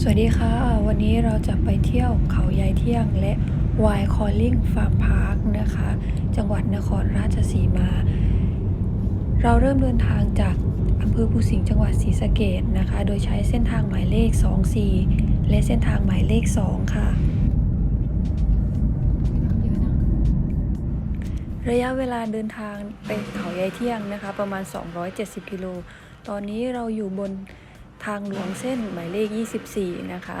สวัสดีค่ะ วันนี้เราจะไปเที่ยวเขายายเที่ยงและวายคอลลิงฟาร์มพาร์คนะคะ จังหวัดนครราชสีมา เราเริ่มเดินทางจากอำเภอภูสิงห์จังหวัดศรีสะเกดนะคะ โดยใช้เส้นทางหมายเลข 24 และเส้นทางหมายเลข 2 ค่ะ ระยะเวลาเดินทางไปเขายายเที่ยงนะคะ ประมาณ 270 กิโล ตอนนี้เราอยู่บน ทางหลวงเส้นหมายเลข 24 นะคะ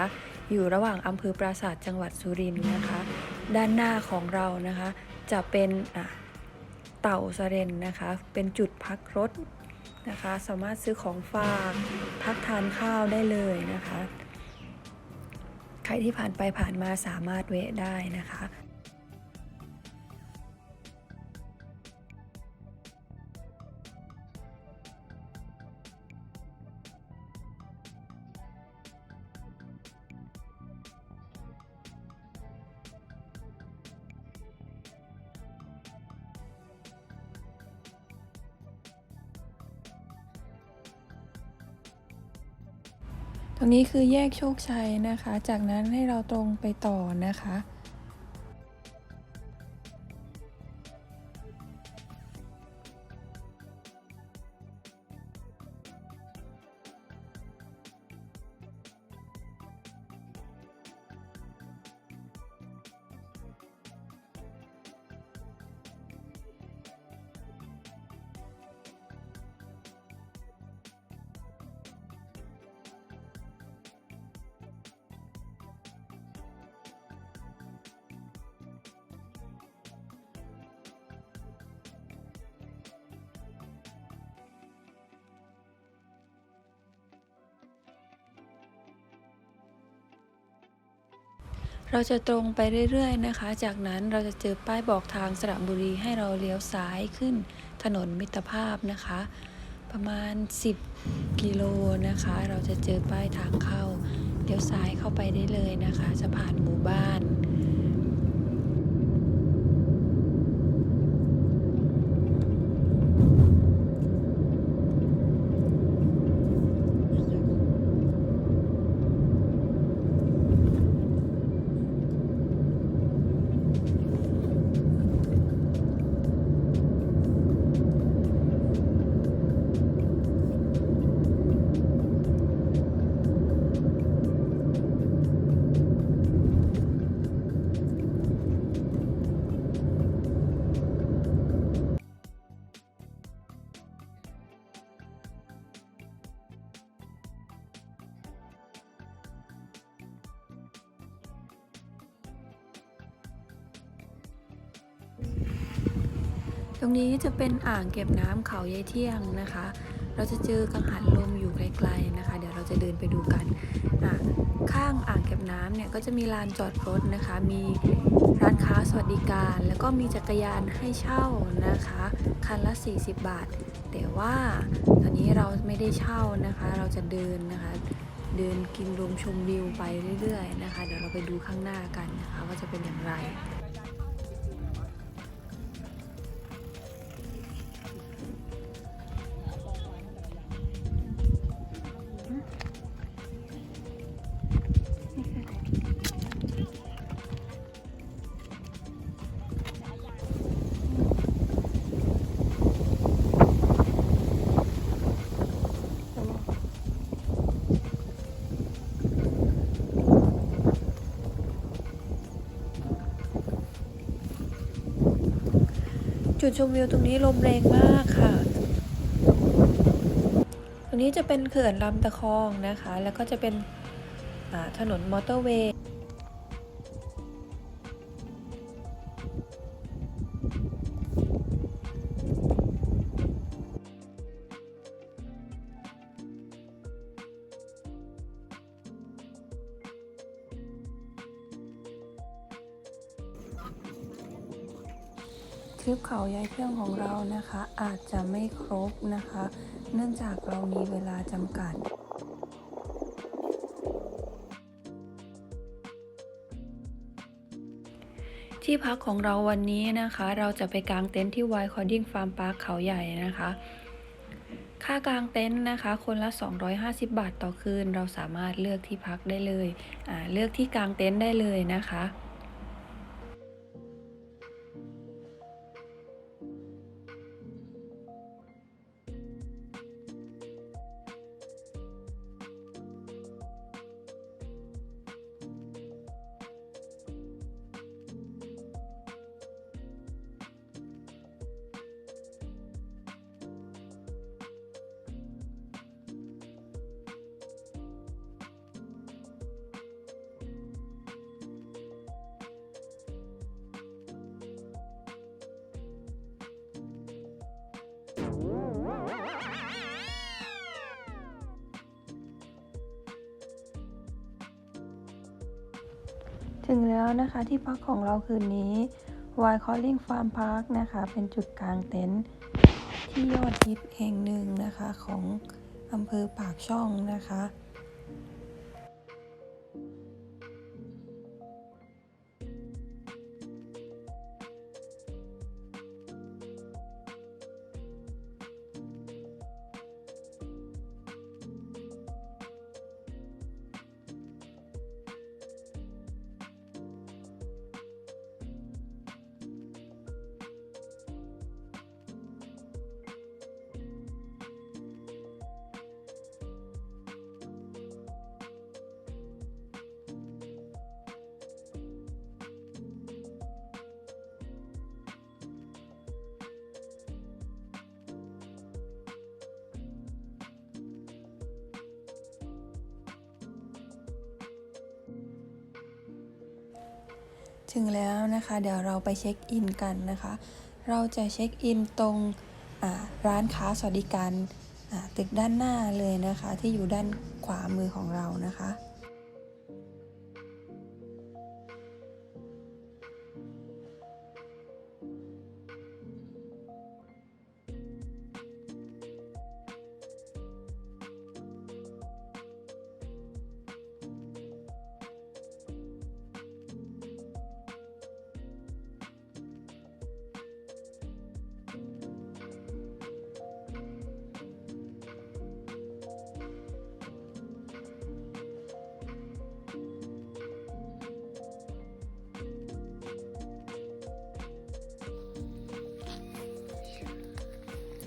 อยู่ระหว่างอำเภอปราสาทจังหวัดสุรินทร์นะคะ ด้านหน้าของเรานะคะ จะเป็นอะเต่าสเรนนะคะ เป็นจุดพักรถนะคะ สามารถซื้อของฝากพักทานข้าวได้เลยนะคะ ใครที่ผ่านไปผ่านมาสามารถแวะได้นะคะ ตรงนี้คือแยกโชคชัยนะคะ จากนั้นให้เราตรงไปต่อนะคะ เราจะตรงไปเรื่อยๆนะคะ จากนั้นเราจะเจอป้ายบอกทางสระบุรีให้เราเลี้ยวซ้ายขึ้นถนนมิตรภาพนะคะ ประมาณ 10 กิโลนะคะ เราจะเจอป้ายทางเข้า เลี้ยวซ้ายเข้าไปได้เลยนะคะ จะผ่านหมู่บ้าน รงนี้จะเป็นอ่างเก็บน้ำเขายายเที่ยงนะคะ เราจะเจอกังหันลมอยู่ไกลๆนะคะ เดี๋ยวเราจะเดินไปดูกันข้างอ่างเก็บน้ำเนี่ยก็จะมีลานจอดรถนะคะ มีร้านค้าสวัสดิการ แล้วก็มีจักรยานให้เช่านะคะ คันละ 40 บาท แต่ว่าตอนนี้เราไม่ได้เช่านะคะ เราจะเดินนะคะ เดินกินลมชมวิวไปเรื่อยๆนะคะ เดี๋ยวเราไปดูข้างหน้ากันนะคะ ว่าจะเป็นอย่างไร จุดชมวิวตรงนี้ลมแรงมากค่ะ ตรงนี้จะเป็นเขื่อนลำตะคองนะคะ แล้วก็จะเป็นถนนมอเตอร์เวย์ ทริปเขาย้ายเครื่องของเรานะคะ อาจจะไม่ครบนะคะ เนื่องจากเรามีเวลาจำกัดที่พักของเราวันนี้นะคะ เราจะไปกางเต็นท์ที่ไวคอร์ดิ้งฟาร์มพาร์คเขาใหญ่นะคะ ค่ากางเต็นท์นะคะ คนละ 250 บาทต่อคืน เราสามารถเลือกที่พักได้เลย เลือกที่กางเต็นท์ได้เลยนะคะ ถึงแล้วนะคะที่พักของเราคืนนี้ Wild Calling Farm Park นะคะ เป็นจุดกลางเต็นท์ที่ยอดฮิตแห่งหนึ่งนะคะของอำเภอปากช่องนะคะ ถึงแล้วนะคะ เดี๋ยวเราไปเช็คอินกันนะคะ เราจะเช็คอินตรงร้านค้าสวัสดิการตึกด้านหน้าเลยนะคะ ที่อยู่ด้านขวามือของเรานะคะ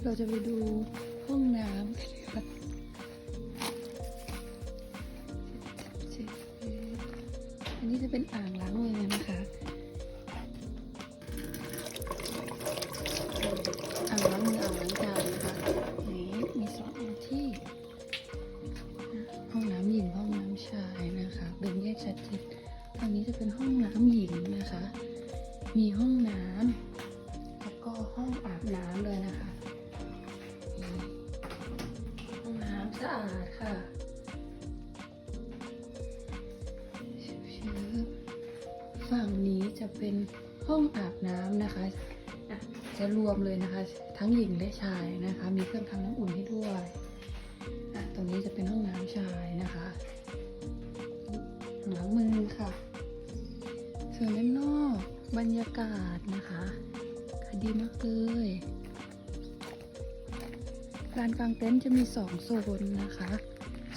เราจะไปดูห้องน้ำกันค่ะอันนี้จะเป็นอ่าง จะเป็นห้องอาบน้ำนะคะ จะรวมเลยนะคะ ทั้งหญิงและชายนะคะ มีเครื่องทำน้ำอุ่นให้ด้วยตรงนี้จะเป็นห้องน้ำชายนะคะหลังมือค่ะ ส่วนด้านนอกบรรยากาศนะคะคดีมากเลยลานกลางเต็นท์จะมีสองโซนนะคะ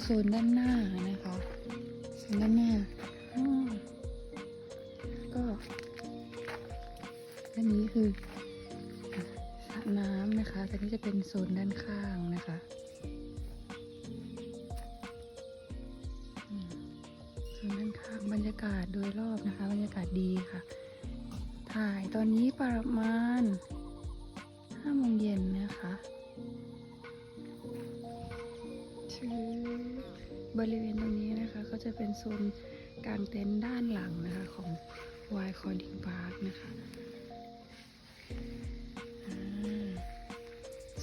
โซนด้านหน้านะคะ โซนด้านหน้า เป็นโซนด้านข้างนะคะอืมส่วนด้านข้างบรรยากาศโดยรอบนะคะ บรรยากาศดีค่ะ ถ่ายตอนนี้ประมาณ5โมงเย็นนะคะชือบริเวณตรงนี้นะคะ ก็จะเป็นโซนกางเต็นท์ด้านหลังนะคะของ Y c o r d i n g Park นะคะ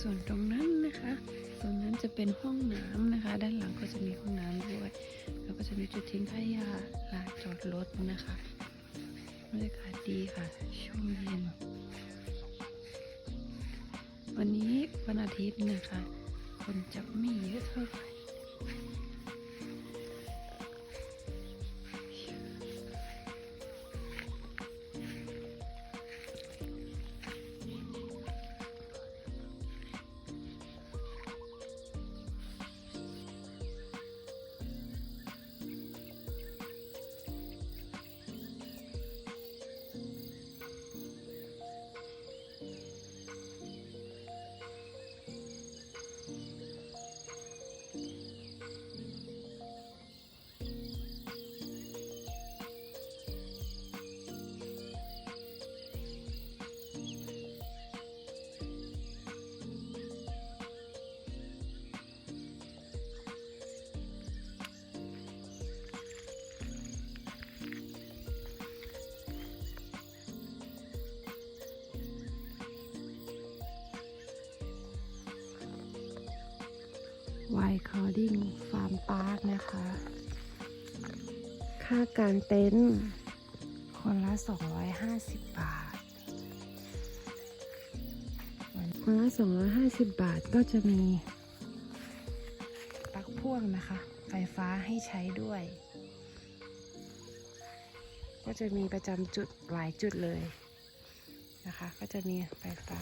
ส่วนตรงนั้นนะคะ ตรงนั้นจะเป็นห้องน้ำนะคะ ด้านหลังก็จะมีห้องน้ำด้วย แล้วก็จะมีจุดทิ้งขยะลานจอดรถนะคะบรรยากาศดีค่ะ ช่วงเย็น วันนี้วันอาทิตย์นะคะ คนจะไม่เยอะเท่าไหร่ by Cording Farm Park นะคะ ค่ากางเต็นท์คนละ 250 บาท คนละ 250 บาทก็จะมีปลั๊กพ่วงนะคะ ไฟฟ้าให้ใช้ด้วย ก็จะมีประจำจุดหลายจุดเลยนะคะ ก็จะมีไฟฟ้า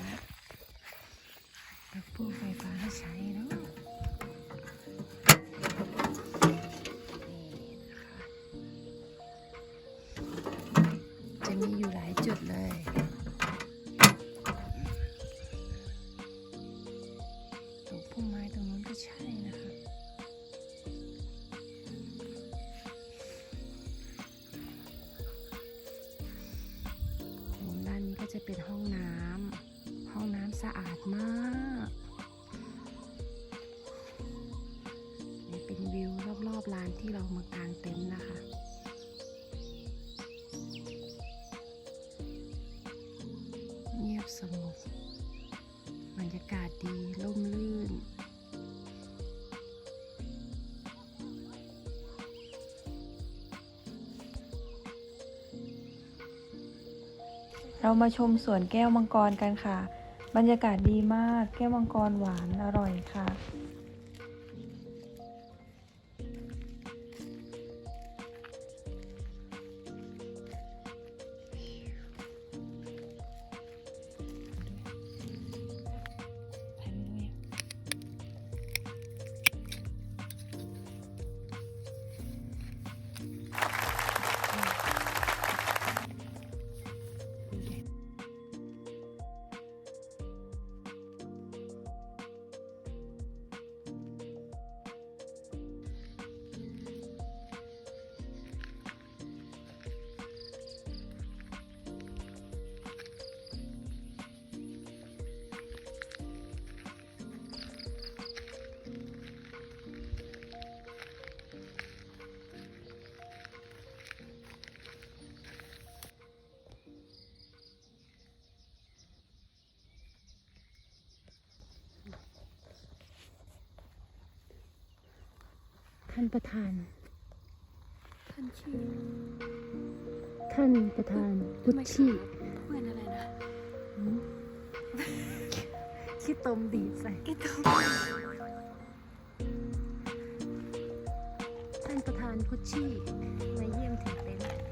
ปลั๊กพ่วงไฟฟ้าให้ใช้เนาะ บสงบบรรยากาศดีร่มรื่น เรามาชมสวนแก้วมังกรกันค่ะ บรรยากาศดีมากแก้วมังกรหวานอร่อยค่ะ ท่านประธาน ท่านชื่อท่านประธานกุชชี่เพื่อนอะไรนะขี้ตมดีดใส่อีตงท่านประธานกุชชี่มาเยี่ยมถึงเต็นท์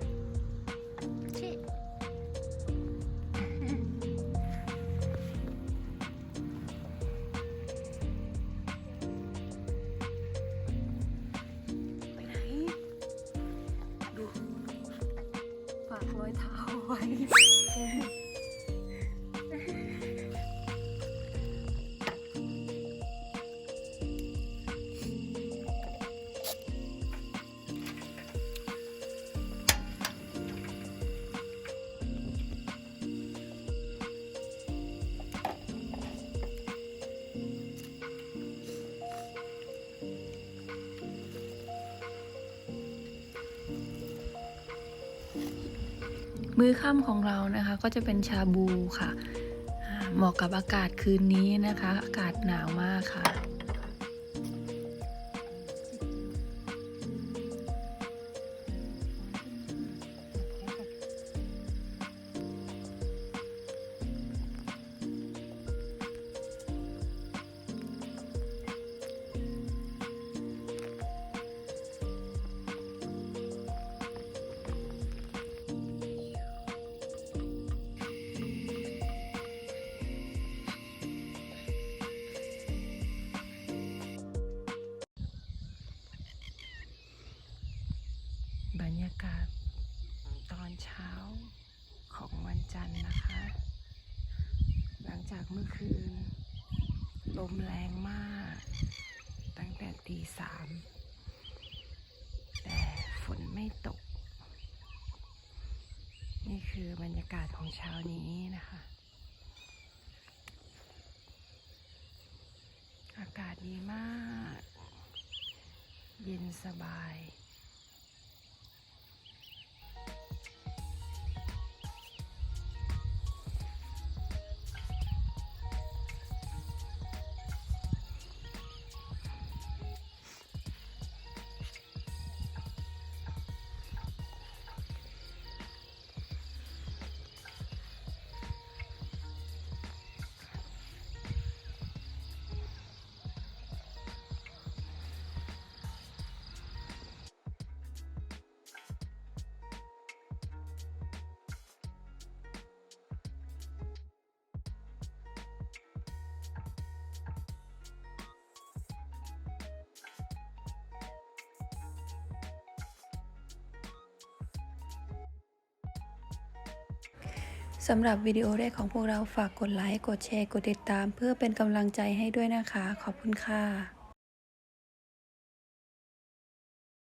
มื้อค่ำของเรานะคะก็จะเป็นชาบูค่ะ เหมาะกับอากาศคืนนี้นะคะ อากาศหนาวมากค่ะ รยากาศตอนเช้าของวันจันทร์นะคะ หลังจากเมื่อคืน ลมแรงมาก ตั้งแต่ตีสามแต่ฝนไม่ตก นี่คือบรรยากาศของเช้านี้นะคะ อากาศดีมาก เย็นสบาย สำหรับวิดีโอแรกของพวกเราฝากกดไลค์ กดแชร์ กดติดตาม เพื่อเป็นกำลังใจให้ด้วยนะคะ ขอบคุณค่ะ